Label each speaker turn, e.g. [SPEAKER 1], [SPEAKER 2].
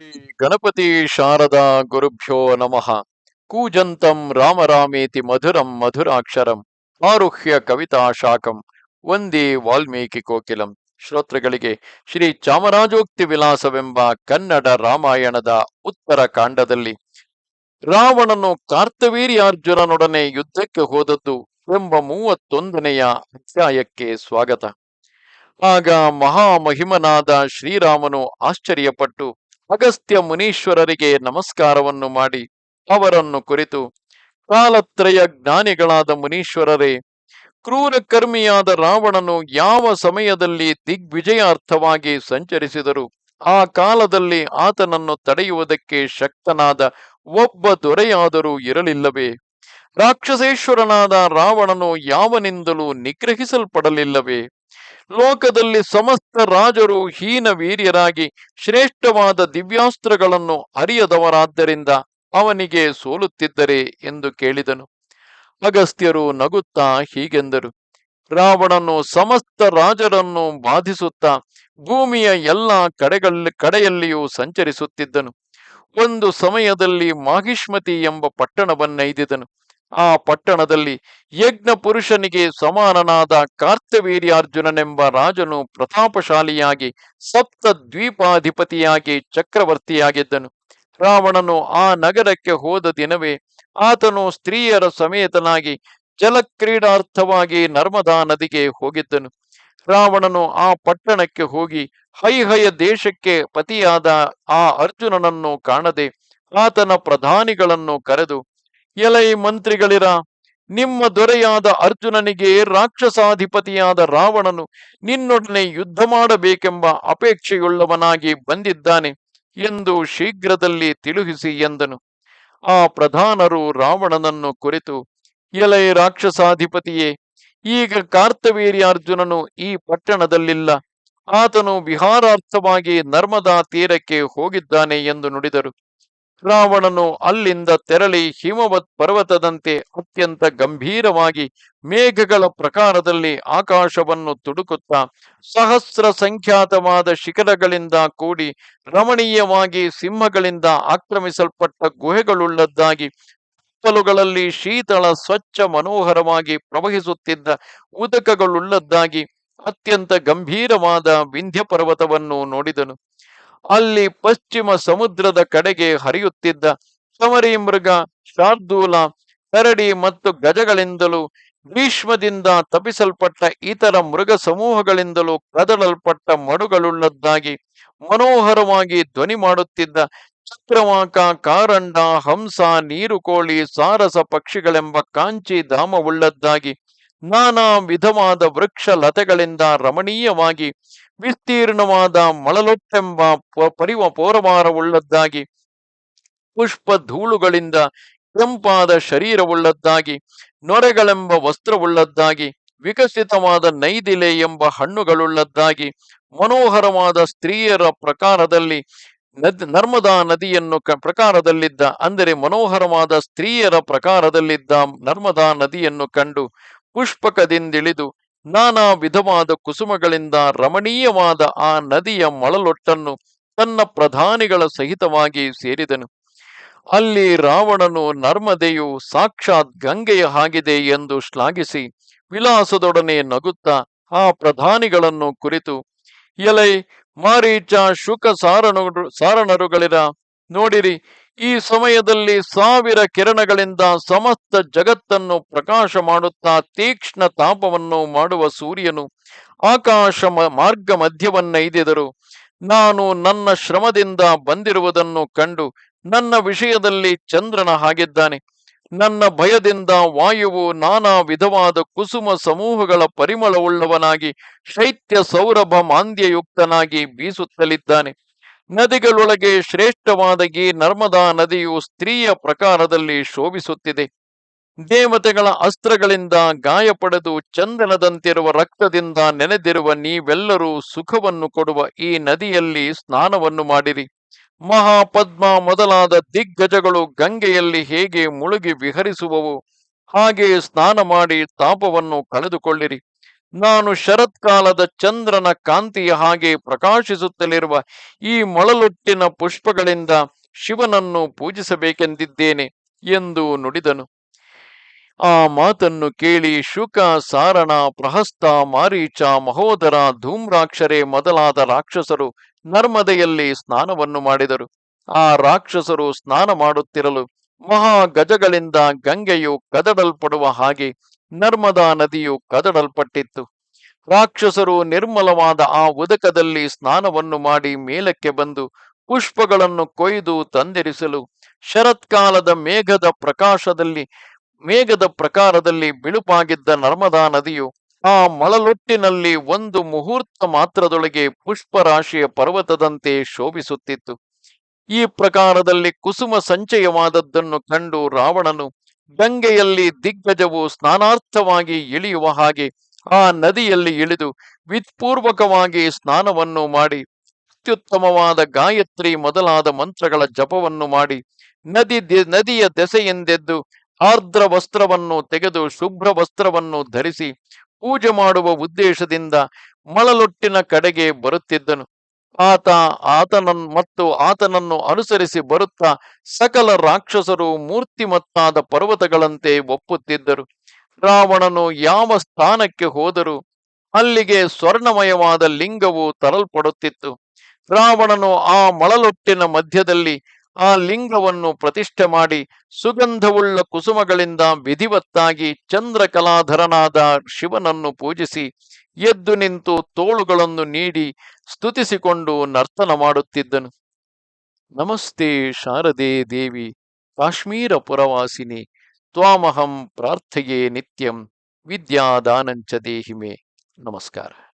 [SPEAKER 1] ಶ್ರೀ ಗಣಪತಿ ಶಾರದಾ ಗುರುಭ್ಯೋ ನಮಃ. ಕೂಜಂತಂ ರಾಮರಾಮೇತಿ ಮಧುರಂ ಮಧುರಾಕ್ಷರಂ ಆರುಹ್ಯ ಕವಿತಾ ಶಾಖಂ ವಂದೇ ವಾಲ್ಮೀಕಿ ಕೋಕಿಲಂ. ಶ್ರೋತೃಗಳಿಗೆ ಶ್ರೀ ಚಾಮರಾಜೋಕ್ತಿ ವಿಲಾಸವೆಂಬ ಕನ್ನಡ ರಾಮಾಯಣದ ಉತ್ತರ ಕಾಂಡದಲ್ಲಿ ರಾವಣನು ಕಾರ್ತವೀರ್ಯಾರ್ಜುನನೊಡನೆ ಯುದ್ಧಕ್ಕೆ ಹೋದದ್ದು ಎಂಬ ಮೂವತ್ತೊಂದನೆಯ ಅಧ್ಯಾಯಕ್ಕೆ ಸ್ವಾಗತ. ಆಗ ಮಹಾಮಹಿಮನಾದ ಶ್ರೀರಾಮನು ಆಶ್ಚರ್ಯಪಟ್ಟು ಅಗಸ್ತ್ಯ ಮುನೀಶ್ವರರಿಗೆ ನಮಸ್ಕಾರವನ್ನು ಮಾಡಿ ಅವರನ್ನು ಕುರಿತು, ಕಾಲತ್ರಯ ಜ್ಞಾನಿಗಳಾದ ಮುನೀಶ್ವರರೇ, ಕ್ರೂರ ಕರ್ಮಿಯಾದ ರಾವಣನು ಯಾವ ಸಮಯದಲ್ಲಿ ದಿಗ್ವಿಜಯಾರ್ಥವಾಗಿ ಸಂಚರಿಸಿದರು, ಆ ಕಾಲದಲ್ಲಿ ಆತನನ್ನು ತಡೆಯುವುದಕ್ಕೆ ಶಕ್ತನಾದ ಒಬ್ಬ ದೊರೆಯಾದರೂ ಇರಲಿಲ್ಲವೇ? ರಾಕ್ಷಸೇಶ್ವರನಾದ ರಾವಣನು ಯಾವನಿಂದಲೂ ನಿಗ್ರಹಿಸಲ್ಪಡಲಿಲ್ಲವೇ? ಲೋಕದಲ್ಲಿ ಸಮಸ್ತ ರಾಜರು ಹೀನ ವೀರ್ಯರಾಗಿ ಶ್ರೇಷ್ಠವಾದ ದಿವ್ಯಾಸ್ತ್ರಗಳನ್ನು ಅರಿಯದವರಾದ್ದರಿಂದ ಅವನಿಗೆ ಸೋಲುತ್ತಿದ್ದರೆ ಎಂದು ಕೇಳಿದನು. ಅಗಸ್ತ್ಯರು ನಗುತ್ತಾ ಹೀಗೆಂದರು. ರಾವಣನು ಸಮಸ್ತ ರಾಜರನ್ನು ಬಾಧಿಸುತ್ತಾ ಭೂಮಿಯ ಎಲ್ಲ ಕಡೆಗಳಲ್ಲಿ ಕಡೆಯಲ್ಲಿಯೂ ಸಂಚರಿಸುತ್ತಿದ್ದನು. ಒಂದು ಸಮಯದಲ್ಲಿ ಮಾಹಿಷ್ಮತಿ ಎಂಬ ಪಟ್ಟಣವನ್ನೈದಿದನು. ಆ ಪಟ್ಟಣದಲ್ಲಿ ಯಜ್ಞ ಪುರುಷನಿಗೆ ಸಮಾನನಾದ ಕಾರ್ತವೀರ್ಯಾರ್ಜುನನೆಂಬ ರಾಜನು ಪ್ರತಾಪಶಾಲಿಯಾಗಿ ಸಪ್ತ ದ್ವೀಪಾಧಿಪತಿಯಾಗಿ ಚಕ್ರವರ್ತಿಯಾಗಿದ್ದನು. ರಾವಣನು ಆ ನಗರಕ್ಕೆ ಹೋದ ದಿನವೇ ಆತನು ಸ್ತ್ರೀಯರ ಸಮೇತನಾಗಿ ಜಲಕ್ರೀಡಾರ್ಥವಾಗಿ ನರ್ಮದಾ ನದಿಗೆ ಹೋಗಿದ್ದನು. ರಾವಣನು ಆ ಪಟ್ಟಣಕ್ಕೆ ಹೋಗಿ ಹೈಹಯ ದೇಶಕ್ಕೆ ಪತಿಯಾದ ಆ ಅರ್ಜುನನನ್ನು ಕಾಣದೆ ಆತನ ಪ್ರಧಾನಿಗಳನ್ನು ಕರೆದು ಎಲೈ ಮಂತ್ರಿಗಳಿರ, ನಿಮ್ಮ ದೊರೆಯಾದ ಅರ್ಜುನನಿಗೆ ರಾಕ್ಷಸಾಧಿಪತಿಯಾದ ರಾವಣನು ನಿನ್ನೊಡನೆ ಯುದ್ಧ ಮಾಡಬೇಕೆಂಬ ಅಪೇಕ್ಷೆಯುಳ್ಳವನಾಗಿ ಬಂದಿದ್ದಾನೆ ಎಂದು ಶೀಘ್ರದಲ್ಲಿ ತಿಳುಹಿಸಿ ಎಂದನು. ಆ ಪ್ರಧಾನರು ರಾವಣನನ್ನು ಕುರಿತು, ಎಲೈ ರಾಕ್ಷಸಾಧಿಪತಿಯೇ, ಈಗ ಕಾರ್ತವೀರ್ಯಾರ್ಜುನನು ಈ ಪಟ್ಟಣದಲ್ಲಿಲ್ಲ. ಆತನು ವಿಹಾರಾರ್ಥವಾಗಿ ನರ್ಮದಾ ತೀರಕ್ಕೆ ಹೋಗಿದ್ದಾನೆ ಎಂದು ನುಡಿದರು. ರಾವಣನು ಅಲ್ಲಿಂದ ತೆರಳಿ ಹಿಮವತ್ ಪರ್ವತದಂತೆ ಅತ್ಯಂತ ಗಂಭೀರವಾಗಿ ಮೇಘಗಳ ಪ್ರಕಾರದಲ್ಲಿ ಆಕಾಶವನ್ನು ತುಡುಕುತ್ತಾ ಸಹಸ್ರ ಸಂಖ್ಯಾತವಾದ ಶಿಖರಗಳಿಂದ ಕೂಡಿ ರಮಣೀಯವಾಗಿ ಸಿಂಹಗಳಿಂದ ಆಕ್ರಮಿಸಲ್ಪಟ್ಟ ಗುಹೆಗಳುಳ್ಳದ್ದಾಗಿ ಕಪ್ಪಲುಗಳಲ್ಲಿ ಶೀತಳ, ಸ್ವಚ್ಛ, ಮನೋಹರವಾಗಿ ಪ್ರವಹಿಸುತ್ತಿದ್ದ ಉದಕಗಳುಳ್ಳದ್ದಾಗಿ ಅತ್ಯಂತ ಗಂಭೀರವಾದ ವಿಂಧ್ಯ ಪರ್ವತವನ್ನು ನೋಡಿದನು. ಅಲ್ಲಿ ಪಶ್ಚಿಮ ಸಮುದ್ರದ ಕಡೆಗೆ ಹರಿಯುತ್ತಿದ್ದ ಸಮರಿ ಮೃಗ ಶಾರ್ದೂಲ ಕರಡಿ ಮತ್ತು ಗಜಗಳಿಂದಲೂ ಗ್ರೀಷ್ಮದಿಂದ ತಪಿಸಲ್ಪಟ್ಟ ಇತರ ಮೃಗ ಸಮೂಹಗಳಿಂದಲೂ ಕದಳಲ್ಪಟ್ಟ ಮಡುಗಳುಳ್ಳದ್ದಾಗಿ ಮನೋಹರವಾಗಿ ಧ್ವನಿ ಮಾಡುತ್ತಿದ್ದ ಚಕ್ರವಾಕ ಕಾರಂಡ, ಹಂಸ ನೀರುಕೋಳಿ ಸಾರಸ ಪಕ್ಷಿಗಳೆಂಬ ಕಾಂಚಿ ಧಾಮವುಳ್ಳದ್ದಾಗಿ ನಾನಾ ವಿಧವಾದ ವೃಕ್ಷ ಲತೆಗಳಿಂದ ರಮಣೀಯವಾಗಿ ವಿಸ್ತೀರ್ಣವಾದ ಮಳಲೊಟ್ಟೆಂಬ ಪರಿವ ಪೋರವಾರವುಳ್ಳದ್ದಾಗಿ ಪುಷ್ಪ ಧೂಳುಗಳಿಂದ ಕೆಂಪಾದ ಶರೀರವುಳ್ಳದ್ದಾಗಿ, ನೊರೆಗಳೆಂಬ ವಸ್ತ್ರವುಳ್ಳದ್ದಾಗಿ, ವಿಕಸಿತವಾದ ನೈದಿಲೆ ಎಂಬ ಹಣ್ಣುಗಳುಳ್ಳದ್ದಾಗಿ, ಮನೋಹರವಾದ ಸ್ತ್ರೀಯರ ಪ್ರಕಾರದಲ್ಲಿ ನದ್ ನರ್ಮದಾ ನದಿಯನ್ನು ಪ್ರಕಾರದಲ್ಲಿದ್ದ, ಅಂದರೆ ಮನೋಹರವಾದ ಸ್ತ್ರೀಯರ ಪ್ರಕಾರದಲ್ಲಿದ್ದ ನರ್ಮದಾ ನದಿಯನ್ನು ಕಂಡು ಪುಷ್ಪಕದಿಂದಿಳಿದು ನಾನಾ ವಿಧವಾದ ಕುಸುಮಗಳಿಂದ ರಮಣೀಯವಾದ ಆ ನದಿಯ ಮಳಲೊಟ್ಟನ್ನು ತನ್ನ ಪ್ರಧಾನಿಗಳ ಸಹಿತವಾಗಿ ಸೇರಿದನು. ಅಲ್ಲಿ ರಾವಣನು ನರ್ಮದೆಯು ಸಾಕ್ಷಾತ್ ಗಂಗೆಯ ಹಾಗಿದೆ ಎಂದು ಶ್ಲಾಘಿಸಿ ವಿಲಾಸದೊಡನೆ ನಗುತ್ತಾ ಆ ಪ್ರಧಾನಿಗಳನ್ನು ಕುರಿತು, ಎಲೈ ಮಾರೀಚ ಶುಕ ಸಾರಣರು ಸಾರಣರುಗಳಿರ ನೋಡಿರಿ ಈ ಸಮಯದಲ್ಲಿ ಸಾವಿರ ಕಿರಣಗಳಿಂದ ಸಮಸ್ತ ಜಗತ್ತನ್ನು ಪ್ರಕಾಶ ಮಾಡುತ್ತಾ ತೀಕ್ಷ್ಣ ತಾಪವನ್ನು ಮಾಡುವ ಸೂರ್ಯನು ಆಕಾಶ ಮಾರ್ಗ ಮಧ್ಯವನ್ನೈದಿದರು. ನಾನು ನನ್ನ ಶ್ರಮದಿಂದ ಬಂದಿರುವುದನ್ನು ಕಂಡು ನನ್ನ ವಿಷಯದಲ್ಲಿ ಚಂದ್ರನ ಹಾಗಿದ್ದಾನೆ. ನನ್ನ ಭಯದಿಂದ ವಾಯುವು ನಾನಾ ವಿಧವಾದ ಕುಸುಮ ಸಮೂಹಗಳ ಪರಿಮಳವುಳ್ಳವನಾಗಿ ಶೈತ್ಯ ಸೌರಭ ಮಾಂದ್ಯಯುಕ್ತನಾಗಿ ಬೀಸುತ್ತಲಿದ್ದಾನೆ. ನದಿಗಳೊಳಗೆ ಶ್ರೇಷ್ಠವಾದ ಈ ನರ್ಮದಾ ನದಿಯು ಸ್ತ್ರೀಯ ಪ್ರಕಾರದಲ್ಲಿ ಶೋಭಿಸುತ್ತಿದೆ. ದೇವತೆಗಳ ಅಸ್ತ್ರಗಳಿಂದ ಗಾಯಪಡೆದು ಚಂದನದಂತಿರುವ ರಕ್ತದಿಂದ ನೆನೆದಿರುವ ನೀವೆಲ್ಲರೂ ಸುಖವನ್ನು ಕೊಡುವ ಈ ನದಿಯಲ್ಲಿ ಸ್ನಾನವನ್ನು ಮಾಡಿರಿ. ಮಹಾಪದ್ಮ ಮೊದಲಾದ ದಿಗ್ಗಜಗಳು ಗಂಗೆಯಲ್ಲಿ ಹೇಗೆ ಮುಳುಗಿ ವಿಹರಿಸುವವು, ಹಾಗೆ ಸ್ನಾನ ಮಾಡಿ ತಾಪವನ್ನು ಕಳೆದುಕೊಳ್ಳಿರಿ. ನಾನು ಶರತ್ಕಾಲದ ಚಂದ್ರನ ಕಾಂತಿಯ ಹಾಗೆ ಪ್ರಕಾಶಿಸುತ್ತಲಿರುವ ಈ ಮೊಳಲೊಟ್ಟಿನ ಪುಷ್ಪಗಳಿಂದ ಶಿವನನ್ನು ಪೂಜಿಸಬೇಕೆಂದಿದ್ದೇನೆ ಎಂದು ನುಡಿದನು. ಆ ಮಾತನ್ನು ಕೇಳಿ ಶುಕ, ಸಾರಣ, ಪ್ರಹಸ್ತ, ಮಾರೀಚ, ಮಹೋದರ, ಧೂಮ್ರಾಕ್ಷರೆ ಮೊದಲಾದ ರಾಕ್ಷಸರು ನರ್ಮದೆಯಲ್ಲಿ ಸ್ನಾನವನ್ನು ಮಾಡಿದರು. ಆ ರಾಕ್ಷಸರು ಸ್ನಾನ ಮಾಡುತ್ತಿರಲು ಮಹಾ ಗಜಗಳಿಂದ ಗಂಗೆಯು ಕದಡಲ್ಪಡುವ ಹಾಗೆ ನರ್ಮದಾ ನದಿಯು ಕದಡಲ್ಪಟ್ಟಿತ್ತು. ರಾಕ್ಷಸರು ನಿರ್ಮಲವಾದ ಆ ಉದಕದಲ್ಲಿ ಸ್ನಾನವನ್ನು ಮಾಡಿ ಮೇಲಕ್ಕೆ ಬಂದು ಪುಷ್ಪಗಳನ್ನು ಕೊಯ್ದು ತಂದಿರಿಸಲು ಶರತ್ಕಾಲದ ಮೇಘದ ಪ್ರಕಾಶದಲ್ಲಿ, ಮೇಘದ ಪ್ರಕಾರದಲ್ಲಿ ಬಿಳುಪಾಗಿದ್ದ ನರ್ಮದಾ ನದಿಯು ಆ ಮಳಲೊಟ್ಟಿನಲ್ಲಿ ಒಂದು ಮುಹೂರ್ತ ಮಾತ್ರದೊಳಗೆ ಪುಷ್ಪರಾಶಿಯ ಪರ್ವತದಂತೆ ಶೋಭಿಸುತ್ತಿತ್ತು. ಈ ಪ್ರಕಾರದಲ್ಲಿ ಕುಸುಮ ಸಂಚಯವಾದದ್ದನ್ನು ಕಂಡು ರಾವಣನು ಗಂಗೆಯಲ್ಲಿ ದಿಗ್ಗಜವು ಸ್ನಾನಾರ್ಥವಾಗಿ ಇಳಿಯುವ ಹಾಗೆ ಆ ನದಿಯಲ್ಲಿ ಇಳಿದು ವಿತ್ಪೂರ್ವಕವಾಗಿ ಸ್ನಾನವನ್ನು ಮಾಡಿ, ಅತ್ಯುತ್ತಮವಾದ ಗಾಯತ್ರಿ ಮೊದಲಾದ ಮಂತ್ರಗಳ ಜಪವನ್ನು ಮಾಡಿ, ನದಿ ನದಿಯ ದೆಸೆಯೆಂದೆದ್ದು ಆರ್ದ್ರ ವಸ್ತ್ರವನ್ನು ತೆಗೆದು ಶುಭ್ರ ವಸ್ತ್ರವನ್ನು ಧರಿಸಿ ಪೂಜೆ ಮಾಡುವ ಉದ್ದೇಶದಿಂದ ಮಳಲೊಟ್ಟಿನ ಕಡೆಗೆ ಬರುತ್ತಿದ್ದನು. ಆತ ಆತನನ್ನು ಮತ್ತು ಆತನನ್ನು ಅನುಸರಿಸಿ ಬರುತ್ತಾ ಸಕಲ ರಾಕ್ಷಸರು ಮೂರ್ತಿಮತ್ತಾದ ಪರ್ವತಗಳಂತೆ ಒಪ್ಪುತ್ತಿದ್ದರು. ರಾವಣನು ಯಾವ ಸ್ಥಾನಕ್ಕೆ ಹೋದರೂ ಅಲ್ಲಿಗೆ ಸ್ವರ್ಣಮಯವಾದ ಲಿಂಗವು ತರಲ್ಪಡುತ್ತಿತ್ತು. ರಾವಣನು ಆ ಮಳಲೊಟ್ಟಿನ ಮಧ್ಯದಲ್ಲಿ ಆ ಲಿಂಗವನ್ನು ಪ್ರತಿಷ್ಠೆ ಮಾಡಿ ಸುಗಂಧವುಳ್ಳ ಕುಸುಮಗಳಿಂದ ವಿಧಿವತ್ತಾಗಿ ಚಂದ್ರಕಲಾಧರನಾದ ಶಿವನನ್ನು ಪೂಜಿಸಿ ಎದ್ದು ನಿಂತು ತೋಳುಗಳನ್ನು ನೀಡಿ ಸ್ತುತಿಸಿಕೊಂಡು ನರ್ತನ ಮಾಡುತ್ತಿದ್ದನು. ನಮಸ್ತೆ ಶಾರದೆ ದೇವಿ ಕಾಶ್ಮೀರ ಪುರವಾಸಿನಿ ತ್ವಾಮಹಂ ಪ್ರಾರ್ಥೆಯೇ ನಿತ್ಯಂ, ವಿದ್ಯಾದಾನಂಚ ದೇಹಿಮೆ. ನಮಸ್ಕಾರ.